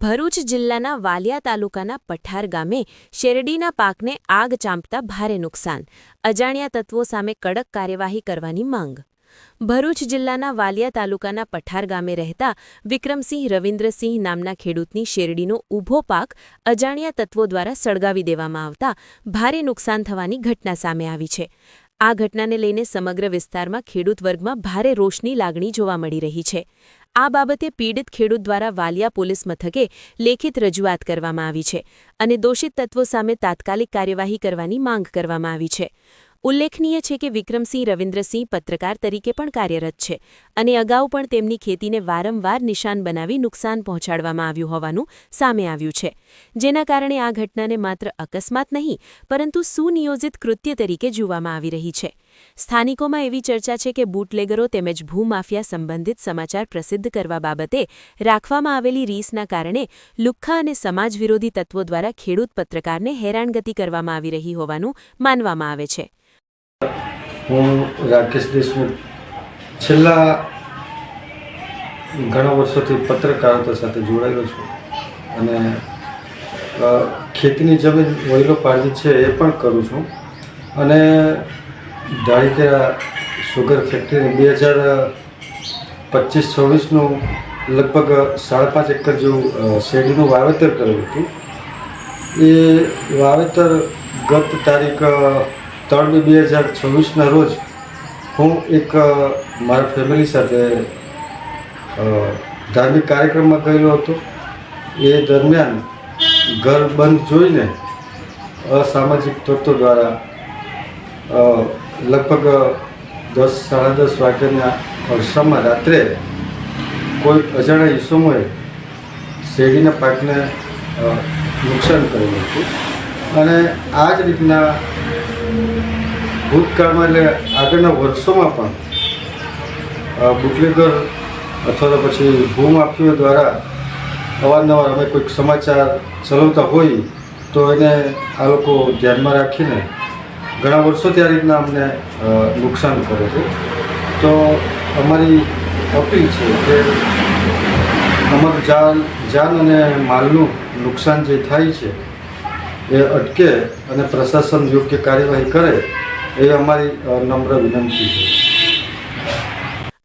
ભરૂચ જિલ્લાના વાલિયા તાલુકાના પઠાર ગામે શેરડીના પાકને આગ ચાંપતા ભારે નુકસાન. અજાણ્યા તત્વો સામે કડક કાર્યવાહી કરવાની માંગ. ભરૂચ જિલ્લાના વાલિયા તાલુકાના પઠાર ગામે રહેતા વિક્રમસિંહ રવિન્દ્રસિંહ નામના ખેડૂતની શેરડીનો ઊભો પાક અજાણ્યા તત્વો દ્વારા સળગાવી દેવામાં આવતા ભારે નુકસાન થવાની ઘટના સામે આવી છે. આ ઘટનાને લઈને સમગ્ર વિસ્તારમાં ખેડૂત વર્ગમાં ભારે રોષની લાગણી જોવા મળી રહી છે. આ બાબતે પીડિત ખેડૂત દ્વારા વાલિયા પોલીસ મથકે લેખિત રજૂઆત કરવામાં આવી છે અને દોષિત તત્વો સામે તાત્કાલિક કાર્યવાહી કરવાની માંગ કરવામાં આવી છે. ઉલ્લેખનીય છે કે વિક્રમસિંહ રવિન્દ્રસિંહ પત્રકાર તરીકે પણ કાર્યરત છે અને અગાઉ પણ તેમની ખેતીને વારંવાર નિશાન બનાવી નુકસાન પહોંચાડવામાં આવ્યું હોવાનું સામે આવ્યું છે. જેના કારણે આ ઘટનાને માત્ર અકસ્માત નહીં, પરંતુ સુનિયોજિત કૃત્ય તરીકે જોવામાં આવી રહી છે. સ્થાનિકોમાં એવી ચર્ચા છે કે બુટલેગરો તેમજ ભૂમાફિયા સંબંધિત સમાચાર પ્રસિદ્ધ કરવા બાબતે રાખવામાં આવેલી રીસના કારણે લુખ્ખા અને સમાજ વિરોધી તત્વો દ્વારા ખેડૂત પત્રકારને હેરાનગતિ કરવામાં આવી રહી હોવાનું માનવામાં આવે છે. હું રાકેશ દેશમુખ. છેલ્લા ઘણા વર્ષોથી પત્રકારતા સાથે જોડાયેલો છું અને ખેતીની જમીન વહીલો પાડી છે એ પણ કરું છું. અને ધારીકેરા સુગર ફેક્ટરી બે હજાર પચીસ છવ્વીસનું લગભગ સાડા પાંચ એકર જેવું શેરડીનું વાવેતર કર્યું હતું. એ વાવેતર ગત તારીખ ત્રણ બે હજાર છવ્વીસના રોજ હું એક મારા ફેમિલી સાથે ધાર્મિક કાર્યક્રમમાં ગયેલો હતો. એ દરમિયાન ઘર બંધ જોઈને અસામાજિક તત્વો દ્વારા લગભગ દસ, સાડા દસ વાગ્યાના અરસામાં રાત્રે કોઈ અજાણ્યા ઈસમોએ શેરડીના પાકને નુકસાન કર્યું હતું. અને આ જ રીતના ભૂતકાળમાં એટલે આગળના વર્ષોમાં પણ બુકલેગર અથવા તો પછી ભૂમાફીઓ દ્વારા અવારનવાર અમે કોઈક સમાચાર ચલાવતા હોઈએ તો એને આ લોકો ધ્યાનમાં રાખીને ઘણા વર્ષોથી આ રીતના અમને નુકસાન કરે છે. તો અમારી અપીલ છે કે અમારું જાન જાન અને માલનું નુકસાન જે થાય છે, એ અટકે અને પ્રશાસન યોગ્ય કાર્યવાહી કરે એ અમારી નમ્ર વિનંતી છે.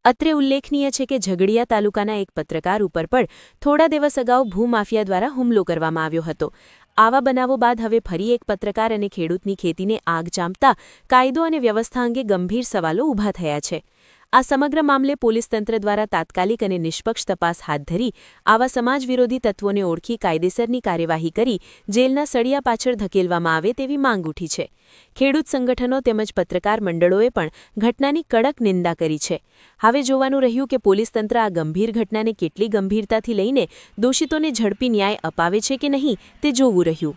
અત્રે ઉલ્લેખનીય છે કે ઝઘડિયા તાલુકાના એક પત્રકાર ઉપર પણ થોડા દિવસ અગાઉ ભૂમાફિયા દ્વારા હુમલો કરવામાં આવ્યો હતો. આવા બનાવો બાદ હવે ફરી એક પત્રકાર અને ખેડૂતની ખેતીને આગ જામતા કાયદો અને વ્યવસ્થા અંગે ગંભીર સવાલો ઊભા થયા છે. આ સમગ્ર મામલે પોલીસ તંત્ર દ્વારા તાત્કાલિક અને નિષ્પક્ષ તપાસ હાથ ધરી આવા સમાજ વિરોધી તત્વોને ઓળખી કાયદેસરની કાર્યવાહી કરી જેલના સળિયા પાછળ ધકેલવામાં આવે તેવી માંગ ઉઠી છે. ખેડૂત સંગઠનો તેમજ પત્રકાર મંડળોએ પણ ઘટનાની કડક નિંદા કરી છે. હવે જોવાનું રહ્યું કે પોલીસ તંત્ર આ ગંભીર ઘટનાને કેટલી ગંભીરતાથી લઈને દોષિતોને ઝડપી ન્યાય અપાવે છે કે નહીં તે જોવું રહ્યું